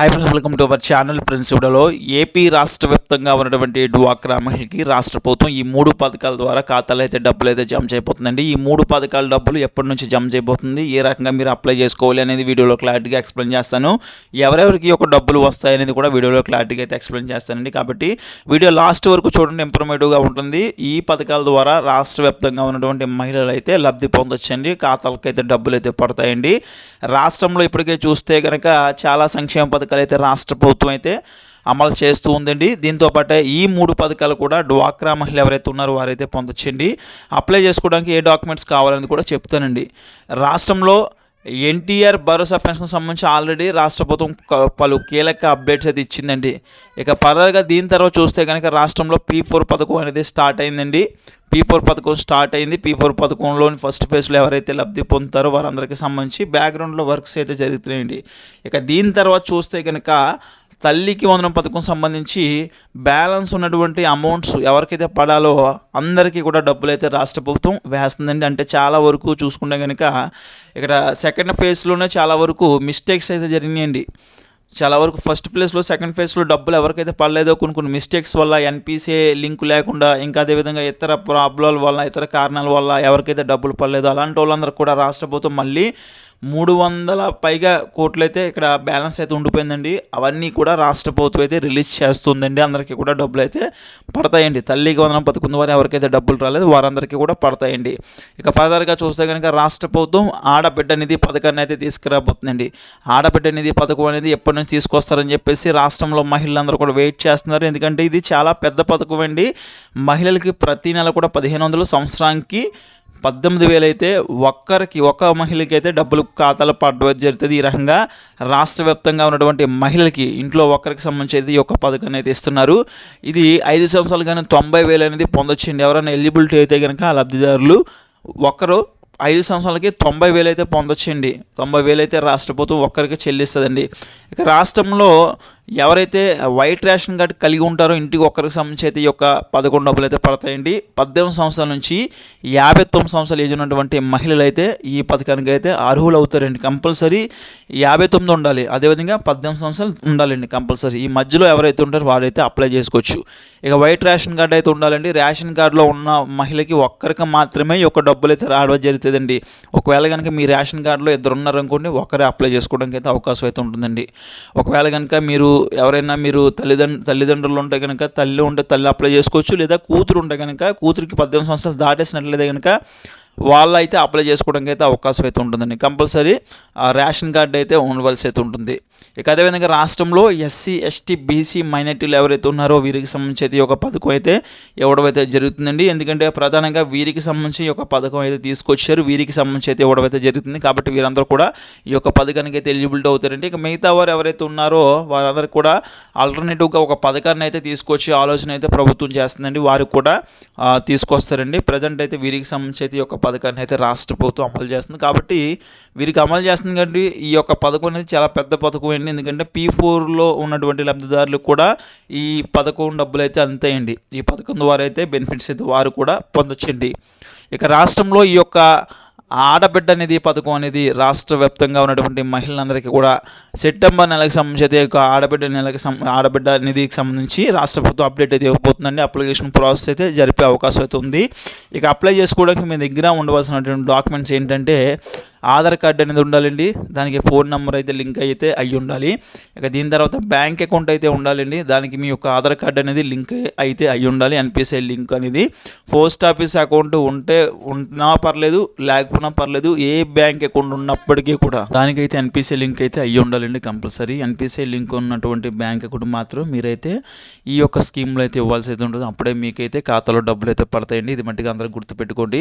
Hi friends welcome to our channel friends వీడియోలో AP రాష్ట్ర వ్యాప్తంగా ఉన్నటువంటి డ్వాక్రా మహిళకి రాష్ట్ర ప్రభుత్వం ఈ మూడు పథకాల ద్వారా ఖాతాలో అయితే డబ్బులు అయితే జమ చేయబోతుందండి. ఈ మూడు పథకాల డబ్బులు ఎప్పటి నుంచి జమ చేయబోతుంది? ఏ రకంగా మీరు అప్లై చేసుకోవాలి అనేది వీడియోలో క్లారిటీగా ఎక్స్ప్లెయిన్ చేస్తాను. ఎవరెవరికి ఒక డబ్బులు డబ్బులు వస్తాయనేది కూడా వీడియోలో క్లారిటీగా అయితే ఎక్స్ప్లెయిన్ చేస్తానండి. కాబట్టి వీడియో లాస్ట్ వరకు చూడండి ఇన్ఫర్మేటివ్గా ఉంటుంది. ఈ పథకాల ద్వారా రాష్ట్ర వ్యాప్తంగా ఉన్నటువంటి మహిళలు అయితే లబ్ధి పొందొచ్చండి. ఖాతాలకు అయితే డబ్బులు అయితే పడతాయండి. రాష్ట్రంలో ఇప్పటికే చూస్తే కనుక చాలా సంక్షేమ పథకాలు అయితే రాష్ట్ర ప్రభుత్వం అయితే అమలు చేస్తూ ఉందండి. దీంతో పాటే ఈ మూడు పథకాలు కూడా డ్వాక్రా మహిళలు ఎవరైతే ఉన్నారో వారైతే పొందొచ్చండి. అప్లై చేసుకోవడానికి ఏ డాక్యుమెంట్స్ కావాలని కూడా చెప్తానండి. రాష్ట్రంలో ఎన్టీఆర్ భరోసా పెన్షన్ సంబంధించి ఆల్రెడీ రాష్ట్ర ప్రభుత్వం పలు కీలక అప్డేట్స్ అయితే ఇచ్చిందండి. ఇక ఫర్దర్గా దీని తర్వాత చూస్తే కనుక రాష్ట్రంలో పీ ఫోర్ పథకం అనేది స్టార్ట్ అయిందండి. పీ ఫోర్ పథకం స్టార్ట్ అయింది. పీ ఫోర్ పథకంలోని ఫస్ట్ ఫేజ్లో ఎవరైతే లబ్ధి పొందుతారో వారందరికీ సంబంధించి బ్యాక్గ్రౌండ్లో వర్క్స్ అయితే జరుగుతున్నాయండి. ఇక దీని తర్వాత చూస్తే కనుక తల్లికి వందనం పథకం సంబంధించి బ్యాలెన్స్ ఉన్నటువంటి అమౌంట్స్ ఎవరికైతే పడాలో అందరికీ కూడా డబ్బులు అయితే రాష్ట్ర ప్రభుత్వం వేస్తుందండి. అంటే చాలా వరకు చూసుకుంటే కనుక ఇక్కడ సెకండ్ ఫేజ్లోనే చాలా వరకు మిస్టేక్స్ అయితే జరిగినాయండి. చాలా వరకు ఫస్ట్ ప్లేస్లో సెకండ్ ఫేజ్లో డబ్బులు ఎవరికైతే పడలేదో కొన్ని కొన్ని మిస్టేక్స్ వల్ల ఎన్పిసిఏ లింక్ లేకుండా ఇంకా అదేవిధంగా ఇతర ప్రాబ్లాల వల్ల ఇతర కారణాల వల్ల ఎవరికైతే డబ్బులు పడలేదో అలాంటి వాళ్ళందరూ కూడా రాష్ట్ర ప్రభుత్వం మళ్ళీ మూడు వందల పైగా కోట్లు అయితే ఇక్కడ బ్యాలెన్స్ అయితే ఉండిపోయిందండి. అవన్నీ కూడా రాష్ట్ర ప్రభుత్వం అయితే రిలీజ్ చేస్తుందండి. అందరికీ కూడా డబ్బులు అయితే పడతాయండి. తల్లికి వందనం పథకం ద్వారా ఎవరికైతే డబ్బులు రాలేదు వారందరికీ కూడా పడతాయండి. ఇక ఫర్దర్గా చూస్తే కనుక రాష్ట్ర ప్రభుత్వం ఆడబిడ్డ నిధి పథకాన్ని అయితే తీసుకురాబోతుందండి. ఆడబిడ్డ నిధి పథకం అనేది ఎప్పటి నుంచి తీసుకొస్తారని చెప్పేసి రాష్ట్రంలో మహిళలందరూ కూడా వెయిట్ చేస్తున్నారు. ఎందుకంటే ఇది చాలా పెద్ద పథకం అండి. మహిళలకి ప్రతి నెల కూడా పదిహేను వందలు సంవత్సరానికి పద్దెనిమిది వేలు అయితే ఒక్కరికి ఒక మహిళకి అయితే డబ్బులు ఖాతాలో పడడం జరుగుతుంది. ఈ రకంగా రాష్ట్ర వ్యాప్తంగా ఉన్నటువంటి మహిళలకి ఇంట్లో ఒక్కరికి సంబంధించి ఈ యొక్క పథకాన్ని అయితే ఇస్తున్నారు. ఇది ఐదు సంవత్సరాలు కానీ తొంభై వేలు అనేది పొందొచ్చండి. ఎవరైనా ఎలిజిబిలిటీ అయితే కనుక లబ్ధిదారులు ఒకరు ఐదు సంవత్సరాలకి తొంభై వేలు అయితే పొందొచ్చండి. తొంభై వేలు అయితే రాష్ట్ర ప్రభుత్వం ఒక్కరికి చెల్లిస్తుందండి. ఇక రాష్ట్రంలో ఎవరైతే వైట్ రేషన్ కార్డు కలిగి ఉంటారో ఇంటికి ఒక్కరికి సంబంధించి అయితే ఈ యొక్క పదకొండు డబ్బులు అయితే పడతాయండి. పద్దెనిమిది సంవత్సరాల నుంచి యాభై తొమ్మిది సంవత్సరాలు ఏజ్ ఉన్నటువంటి మహిళలు అయితే ఈ పథకానికి అయితే అర్హులు అవుతారండి కంపల్సరీ యాభై తొమ్మిది ఉండాలి. అదేవిధంగా పద్దెనిమిది సంవత్సరాలు ఉండాలండి కంపల్సరీ. ఈ మధ్యలో ఎవరైతే ఉంటారో వారైతే అప్లై చేసుకోవచ్చు. ఇక వైట్ రేషన్ కార్డు అయితే ఉండాలండి. రేషన్ కార్డులో ఉన్న మహిళకి ఒక్కరికి మాత్రమే ఈ యొక్క డబ్బులు అయితే రావడం జరుగుతుందండి ఒకవేళ కనుక మీ రేషన్ కార్డులో ఇద్దరు ఉన్నారనుకోండి ఒకరే అప్లై చేసుకోవడానికి అయితే అవకాశం అయితే ఉంటుందండి. ఒకవేళ కనుక మీరు ఎవరైనా మీరు తల్లిదండ్రు తల్లిదండ్రులు ఉంటే కనుక తల్లి ఉంటే తల్లి అప్లై చేసుకోవచ్చు లేదా కూతురు ఉంటే కనుక కూతురికి పద్దెనిమిది సంవత్సరాలు దాటేసినట్లయితే కనుక వాళ్ళు అయితే అప్లై చేసుకోవడానికి అయితే అవకాశం అయితే ఉంటుందండి. కంపల్సరీ రేషన్ కార్డు అయితే ఉండవలసి అయితే ఉంటుంది. ఇక అదేవిధంగా రాష్ట్రంలో ఎస్సీ ఎస్టీ బీసీ మైనార్టీలు ఎవరైతే ఉన్నారో వీరికి సంబంధించి అయితే ఒక పథకం అయితే ఇవ్వడం అయితే జరుగుతుందండి. ఎందుకంటే ప్రధానంగా వీరికి సంబంధించి ఒక పథకం అయితే తీసుకొచ్చారు. వీరికి సంబంధించి అయితే ఇవ్వడం అయితే జరుగుతుంది. కాబట్టి వీరందరూ కూడా ఈ యొక్క పథకానికి అయితే ఎలిజిబిలిటీ అవుతారండి. ఇక మిగతా వారు ఎవరైతే ఉన్నారో వారందరూ కూడా ఆల్టర్నేటివ్గా ఒక పథకాన్ని అయితే తీసుకొచ్చే ఆలోచన అయితే ప్రభుత్వం చేస్తుందండి. వారికి కూడా తీసుకొస్తారండి. ప్రజెంట్ అయితే వీరికి సంబంధించి అయితే ఈ యొక్క పథకాన్ని అయితే రాష్ట్ర ప్రభుత్వం అమలు చేస్తుంది. కాబట్టి వీరికి అమలు చేస్తుంది కాబట్టి ఈ యొక్క పథకం అనేది చాలా పెద్ద పథకం అండి. ఎందుకంటే పీ ఫోర్లో ఉన్నటువంటి లబ్ధిదారులు కూడా ఈ పథకం డబ్బులు అయితే అందుతాయండి. ఈ పథకం ద్వారా అయితే బెనిఫిట్స్ అయితే వారు కూడా పొందొచ్చండి. ఇక రాష్ట్రంలో ఈ యొక్క ఆడబిడ్డ నిధి పథకం అనేది రాష్ట్ర వ్యాప్తంగా ఉన్నటువంటి మహిళలందరికీ కూడా సెప్టెంబర్ నెలకు సంబంధించి అయితే ఒక ఆడబిడ్డ నెలకి ఆడబిడ్డ నిధికి సంబంధించి రాష్ట్ర ప్రభుత్వం అప్డేట్ అయితే ఇవ్వబోతుందండి. అప్లికేషన్ ప్రాసెస్ అయితే జరిపే అవకాశం అయితే ఉంది. ఇక అప్లై చేసుకోవడానికి మీ దగ్గర ఉండవలసినటువంటి డాక్యుమెంట్స్ ఏంటంటే ఆధార్ కార్డు అనేది ఉండాలండి. దానికి ఫోన్ నెంబర్ అయితే లింక్ అయితే అయ్యి ఉండాలి. ఇక దీని తర్వాత బ్యాంక్ అకౌంట్ అయితే ఉండాలండి. దానికి మీ యొక్క ఆధార్ కార్డు అనేది లింక్ అయితే అయ్యి ఉండాలి. ఎన్పిసిఐ లింక్ అనేది. పోస్ట్ ఆఫీస్ అకౌంట్ ఉంటే ఉన్నా పర్లేదు లేకపోయినా పర్లేదు ఏ బ్యాంక్ అకౌంట్ ఉన్నప్పటికీ కూడా దానికైతే ఎన్పిసిఐ లింక్ అయితే అయ్యి ఉండాలండి కంపల్సరీ. ఎన్పిసిఐ లింక్ ఉన్నటువంటి బ్యాంక్ అకౌంట్ మాత్రం మీరైతే ఈ యొక్క స్కీమ్లో అయితే ఇవ్వాల్సి అయితే ఉంటుంది. అప్పుడే మీకైతే ఖాతాలో డబ్బులు అయితే పడతాయండి. ఇది మట్టిగా అందరూ గుర్తుపెట్టుకోండి.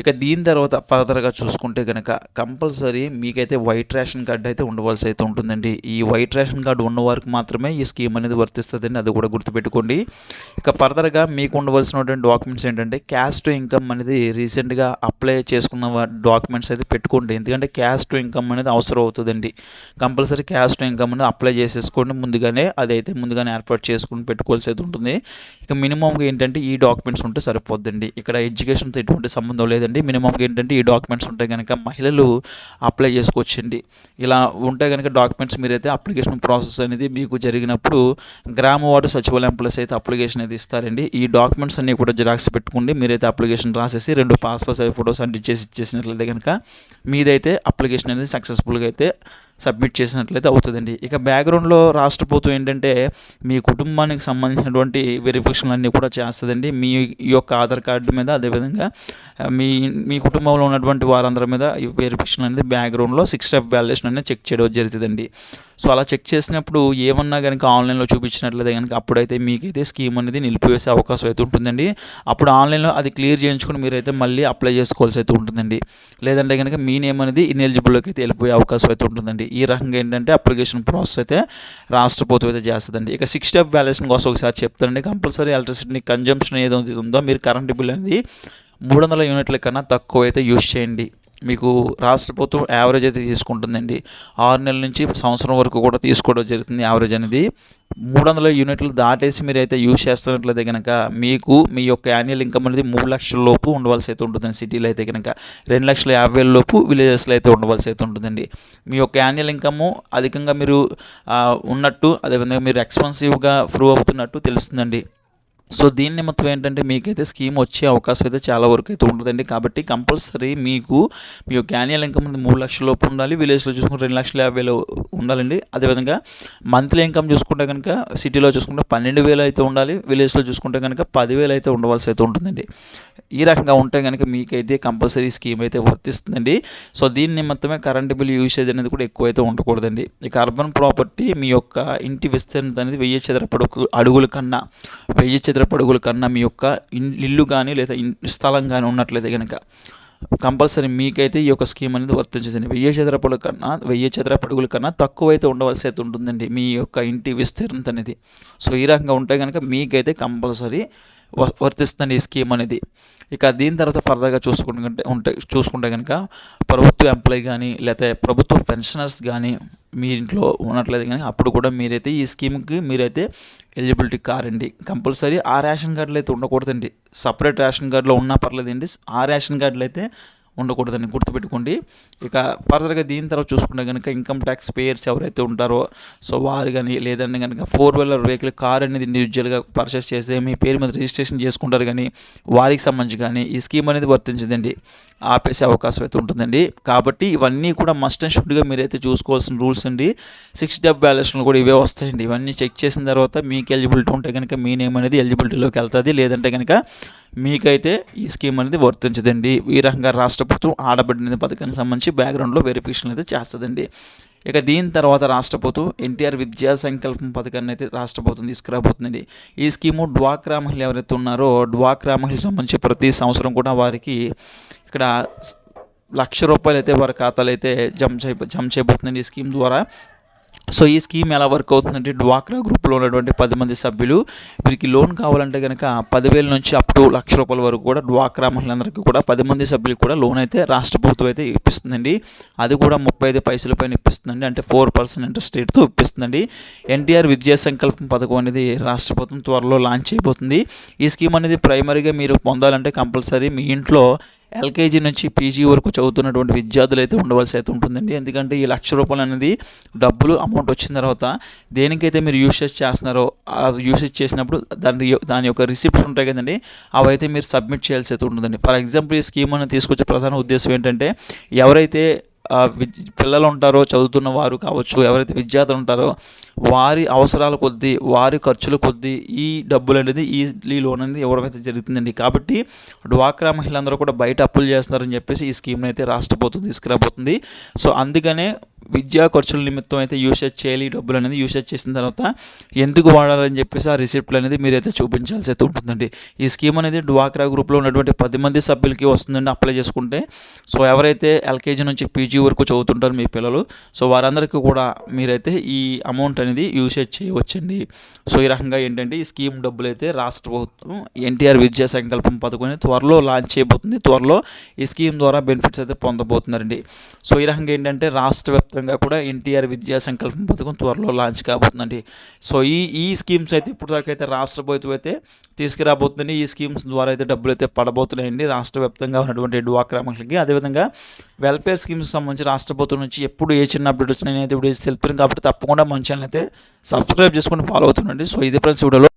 ఇక దీని తర్వాత ఫర్దర్గా చూసుకుంటే కనుక కంపల్సరీ మీకైతే వైట్ రేషన్ కార్డు అయితే ఉండవలసి అయితే ఉంటుందండి. ఈ వైట్ రేషన్ కార్డు ఉన్న వారికి మాత్రమే ఈ స్కీమ్ అనేది వర్తిస్తుందండి. అది కూడా గుర్తుపెట్టుకోండి. ఇక ఫర్దర్గా మీకు ఉండవలసినటువంటి డాక్యుమెంట్స్ ఏంటంటే క్యాష్ టు ఇన్కమ్ అనేది రీసెంట్గా అప్లై చేసుకున్న డాక్యుమెంట్స్ అయితే పెట్టుకోండి. ఎందుకంటే క్యాష్ టు ఇన్కమ్ అనేది అవసరం అవుతుందండి. కంపల్సరీ క్యాష్ టు ఇన్కమ్ అనేది అప్లై చేసేసుకోండి. ముందుగానే అదైతే ముందుగానే ఏర్పాటు చేసుకుని పెట్టుకోవాల్సి అయితే ఉంటుంది. ఇక మినిమంగా ఏంటంటే ఈ డాక్యుమెంట్స్ ఉంటే సరిపోద్దండి. ఇక్కడ ఎడ్యుకేషన్తో ఎటువంటి సంబంధం లేదండి. మినిమంగా ఏంటంటే ఈ డాక్యుమెంట్స్ ఉంటే కనుక మహిళలు అప్లై చేసుకోవచ్చండి. ఇలా ఉంటే కనుక డాక్యుమెంట్స్ మీరైతే అప్లికేషన్ ప్రాసెస్ అనేది మీకు జరిగినప్పుడు గ్రామ వార్డు సచివాలయం ప్లస్ అయితే అప్లికేషన్ అయితే ఇస్తారండి. ఈ డాక్యుమెంట్స్ అన్నీ కూడా జిరాక్స్ పెట్టుకోండి. మీరైతే అప్లికేషన్ రాసేసి రెండు పాస్పోర్ట్ సైజ్ ఫొటోస్ అంటే చేసి ఇచ్చేసినట్లయితే కనుక మీదైతే అప్లికేషన్ అనేది సక్సెస్ఫుల్గా అయితే సబ్మిట్ చేసినట్లయితే అవుతుందండి. ఇక బ్యాక్గ్రౌండ్లో రాష్ట్ర ప్రభుత్వం ఏంటంటే మీ కుటుంబానికి సంబంధించినటువంటి వెరిఫికేషన్లు అన్నీ కూడా చేస్తుందండి. మీ ఈ యొక్క ఆధార్ కార్డు మీద అదేవిధంగా మీ మీ కుటుంబంలో ఉన్నటువంటి వారందరి మీద ఈ వెరిఫికేషన్ అనేది బ్యాక్గ్రౌండ్లో సిక్స్ స్టెప్ వ్యాలిడేషన్ అనేది చెక్ చేయడం జరుగుతుందండి. సో అలా చెక్ చేసినప్పుడు ఏమన్నా కనుక ఆన్లైన్లో చూపించినట్లయితే కనుక అప్పుడైతే మీకైతే స్కీమ్ అనేది నిలిపివేసే అవకాశం అయితే ఉంటుందండి. అప్పుడు ఆన్లైన్లో అది క్లియర్ చేయించుకుని మీరైతే మళ్ళీ అప్లై చేసుకోవాల్సి అయితే ఉంటుందండి. లేదంటే కనుక మీ నేమ్ అనేది ఇన్ఎలిజిబుల్లోకి అయితే వెళ్ళిపోయే అవకాశం అయితే ఉంటుందండి. ఈ రకంగా ఏంటంటే అప్లికేషన్ ప్రాసెస్ అయితే రాష్ట్ర ప్రభుత్వం అయితే చేస్తుందండి. ఇక సిక్స్ స్టెప్ వ్యాల్యుయేషన్ కోసం ఒకసారి చెప్తానండి. కంపల్సరీ ఎలక్ట్రిసిటీ కన్జంప్షన్ ఏదైతే ఉందో మీరు కరెంట్ బిల్ అనేది మూడు వందల యూనిట్ల కన్నా తక్కువ అయితే యూస్ చేయండి. మీకు రాష్ట్ర ప్రభుత్వం యావరేజ్ అయితే తీసుకుంటుందండి. ఆరు నెలల నుంచి సంవత్సరం వరకు కూడా తీసుకోవడం జరుగుతుంది యావరేజ్ అనేది. మూడు వందల యూనిట్లు దాటేసి మీరు అయితే యూజ్ చేస్తున్నట్లయితే కనుక మీకు మీ యొక్క యాన్యువల్ ఇన్కమ్ అనేది మూడు లక్షల లోపు ఉండవలసి అయితే ఉంటుందండి సిటీలో అయితే కనుక రెండు లక్షల యాభై వేల లోపు విలేజెస్లో అయితే ఉండవలసి అయితే ఉంటుందండి. మీ యొక్క యాన్యువల్ ఇన్కమ్ అధికంగా మీరు ఉన్నట్టు అదేవిధంగా మీరు ఎక్స్పెన్సివ్గా ప్రూవ్ అవుతున్నట్టు తెలుస్తుందండి. సో దీని నిమిత్తం ఏంటంటే మీకైతే స్కీమ్ వచ్చే అవకాశం అయితే చాలా వరకు అయితే ఉంటుందండి. కాబట్టి కంపల్సరీ మీకు మీ యొక్క యాన్యువల్ ఇన్కమ్ మూడు లక్షల లోపు ఉండాలి. విలేజ్లో చూసుకుంటే రెండు లక్షల యాభై వేలు ఉండాలండి. అదేవిధంగా మంత్లీ ఇన్కమ్ చూసుకుంటే కనుక సిటీలో చూసుకుంటే పన్నెండు వేలు అయితే ఉండాలి. విలేజ్లో చూసుకుంటే కనుక పదివేలు అయితే ఉండవలసి అయితే ఉంటుందండి. ఈ రకంగా ఉంటే కనుక మీకైతే కంపల్సరీ స్కీమ్ అయితే వర్తిస్తుందండి. సో దీని నిమిత్తమే కరెంట్ బిల్ యూసేజ్ అనేది కూడా ఎక్కువైతే ఉండకూడదండి. ఇక అర్బన్ ప్రాపర్టీ మీ యొక్క ఇంటి విస్తీర్ణత అనేది వెయ్యి చదరపడు అడుగుల కన్నా వెయ్యి చదరపు అడుగుల కన్నా మీ యొక్క ఇల్లు కానీ లేదా స్థలం కానీ ఉన్నట్లయితే కనుక కంపల్సరీ మీకైతే ఈ యొక్క స్కీమ్ అనేది వర్తించదండి. వెయ్యి చదరపుల కన్నా వెయ్యి చదరపు అడుగుల కన్నా తక్కువ అయితే ఉండవలసి అయితే ఉంటుందండి మీ యొక్క ఇంటి విస్తీర్ణత అనేది. సో ఈ రకంగా ఉంటే కనుక మీకైతే కంపల్సరీ వ- వర్తిస్తుందండి ఈ స్కీమ్ అనేది. ఇక దీని తర్వాత ఫర్దర్గా చూసుకుంటే ఉంటే చూసుకుంటే కనుక ప్రభుత్వ ఎంప్లాయీ కానీ లేకపోతే ప్రభుత్వ పెన్షనర్స్ కానీ మీ ఇంట్లో ఉన్నట్లయితే కానీ అప్పుడు కూడా మీరైతే ఈ స్కీమ్కి మీరైతే ఎలిజిబిలిటీ కారండి. కంపల్సరీ ఆ రేషన్ కార్డులు అయితే ఉండకూడదండి. సపరేట్ రేషన్ కార్డులో ఉన్నా పర్లేదండి. ఆ రేషన్ కార్డులు అయితే ఉండకూడదని గుర్తుపెట్టుకోండి. ఇక ఫర్దర్గా దీని తర్వాత చూసుకుంటే కనుక ఇన్కమ్ ట్యాక్స్ పేయర్స్ ఎవరైతే ఉంటారో సో వారు కానీ లేదంటే కనుక ఫోర్ వీలర్ వెహికల్ కార్ అనేది ఇండివిజువల్గా పర్చేస్ చేసి మీ పేరు మీద రిజిస్ట్రేషన్ చేసుకుంటారు కానీ వారికి సంబంధించి కానీ ఈ స్కీమ్ అనేది వర్తించదండి. ఆపేసే అవకాశం అయితే ఉంటుందండి. కాబట్టి ఇవన్నీ కూడా మస్ట్ అండ్ షుడ్గా మీరైతే చూసుకోవాల్సిన రూల్స్ అండి. సిక్స్ డబ్ బ్యాలెన్స్లు కూడా ఇవే వస్తాయండి. ఇవన్నీ చెక్ చేసిన తర్వాత మీకు ఎలిజిబిలిటీ ఉంటే కనుక మీ నేమ్ అనేది ఎలిజిబిలిటీలోకి వెళ్తుంది. లేదంటే కనుక మీకైతే ఈ స్కీమ్ అనేది వర్తించదండి. ఈ రకంగా రాష్ట్ర ప్రభుత్వం ఆడబడిన పథకానికి సంబంధించి బ్యాక్గ్రౌండ్లో వెరిఫికేషన్ అయితే చేస్తుందండి. ఇక దీని తర్వాత రాష్ట్ర ప్రభుత్వం ఎన్టీఆర్ విద్యా సంకల్పం పథకాన్ని అయితే రాష్ట్ర ప్రభుత్వం తీసుకురాబోతుందండి. ఈ స్కీము డ్వాక్రా మహిళలు ఎవరైతే ఉన్నారో డ్వాక్రా మహిళలకు సంబంధించి ప్రతి సంవత్సరం కూడా వారికి ఇక్కడ లక్ష రూపాయలు అయితే వారి ఖాతాలు అయితే జమ చే జమ చేయబోతుందండి ఈ స్కీమ్ ద్వారా. సో ఈ స్కీమ్ ఎలా వర్క్ అవుతుందంటే డ్వాక్రా గ్రూప్లో ఉన్నటువంటి పది మంది సభ్యులు వీరికి లోన్ కావాలంటే కనుక పదివేల నుంచి అప్ టు లక్ష రూపాయల వరకు కూడా డ్వాక్రా మహిళలందరికీ కూడా పది మంది సభ్యులకు కూడా లోన్ అయితే రాష్ట్ర ప్రభుత్వం అయితే ఇప్పిస్తుందండి. అది కూడా ముప్పై ఐదు పైసల పైన ఇప్పిస్తుందండి. అంటే ఫోర్ పర్సెంట్ ఇంట్రెస్ట్ రేట్తో ఇప్పిస్తుందండి. ఎన్టీఆర్ విద్యా సంకల్పం పథకం అనేది రాష్ట్ర ప్రభుత్వం త్వరలో లాంచ్ అయిపోతుంది ఈ స్కీమ్ అనేది ప్రైమరీగా మీరు పొందాలంటే కంపల్సరీ మీ ఇంట్లో ఎల్కేజీ నుంచి పీజీ వరకు చదువుతున్నటువంటి విద్యార్థులు అయితే ఉండవలసి అయితే ఉంటుందండి. ఎందుకంటే ఈ లక్ష రూపాయలు అనేది డబ్బులు అమౌంట్ వచ్చిన తర్వాత దేనికైతే మీరు యూసేజ్ చేస్తున్నారో యూసేజ్ చేసినప్పుడు దాని దాని యొక్క రిసిప్ట్స్ ఉంటాయి కదండి అవి అయితే మీరు సబ్మిట్ చేయాల్సి అయితే ఉంటుందండి. ఫర్ ఎగ్జాంపుల్ ఈ స్కీమ్ అనేది తీసుకొచ్చే ప్రధాన ఉద్దేశం ఏంటంటే ఎవరైతే పిల్లలు ఉంటారో చదువుతున్న వారు కావచ్చు ఎవరైతే విద్యార్థులు ఉంటారో వారి అవసరాల కొద్దీ వారి ఖర్చుల కొద్దీ ఈ డబ్బులు అనేది ఈ లోన్ అనేది ఇవ్వడం అయితే జరుగుతుందండి. కాబట్టి డ్వాక్రా మహిళలందరూ కూడా బయట అప్పులు చేస్తున్నారని చెప్పేసి ఈ స్కీమ్ని అయితే రాష్ట్ర ప్రభుత్వం తీసుకురాబోతుంది. సో అందుకనే విద్యా ఖర్చుల నిమిత్తం అయితే యూసేజ్ చేయాలి ఈ డబ్బులు అనేది యూసేజ్ చేసిన తర్వాత ఎందుకు వాడాలని చెప్పేసి ఆ రిసిప్ట్లు అనేది మీరైతే చూపించాల్సి అయితే ఉంటుందండి. ఈ స్కీమ్ అనేది డ్వాక్రా గ్రూప్లో ఉన్నటువంటి పది మంది సభ్యులకి వస్తుందండి అప్లై చేసుకుంటే. సో ఎవరైతే ఎల్కేజీ నుంచి పీజీ వరకు చదువుతుంటారు మీ పిల్లలు. సో వారందరికీ కూడా మీరైతే ఈ అమౌంట్ అనేది యూసేజ్ చేయవచ్చండి. సో ఈ రకంగా ఏంటంటే ఈ స్కీమ్ డబ్బులు అయితే రాష్ట్ర ప్రభుత్వం ఎన్టీఆర్ విద్యా సంకల్పం పథకం త్వరలో లాంచ్ చేయబోతుంది. త్వరలో ఈ స్కీమ్ ద్వారా బెనిఫిట్స్ అయితే పొందబోతున్నారండి. సో ఈ రకంగా ఏంటంటే రాష్ట్ర వ్యాప్తంగా కూడా ఎన్టీఆర్ విద్యా సంకల్పం పథకం త్వరలో లాంచ్ కాబోతుందండి. సో ఈ ఈ స్కీమ్స్ అయితే ఇప్పుడు దాకా అయితే రాష్ట్ర ప్రభుత్వం అయితే తీసుకురాబోతుందండి ఈ స్కీమ్స్ ద్వారా అయితే డబ్బులు అయితే పడబోతున్నాయండి. రాష్ట్ర వ్యాప్తంగా ఉన్నటువంటి డ్వాక్రా మహిళలకి. అదేవిధంగా వెల్ఫేర్ స్కీమ్స్ సంబంధించి మంచి రాష్ట్ర ప్రభుత్వం నుంచి ఎప్పుడు ఏ చిన్న అప్డేట్ వచ్చినా నేనైతే వీడియోస్ తెలుపుతాను. కాబట్టి తప్పకుండా మంచి అయితే సబ్స్క్రైబ్ చేసుకొని ఫాలో అవుతుండండి. సో ఇది ఫ్రెండ్స్ వీడియోలో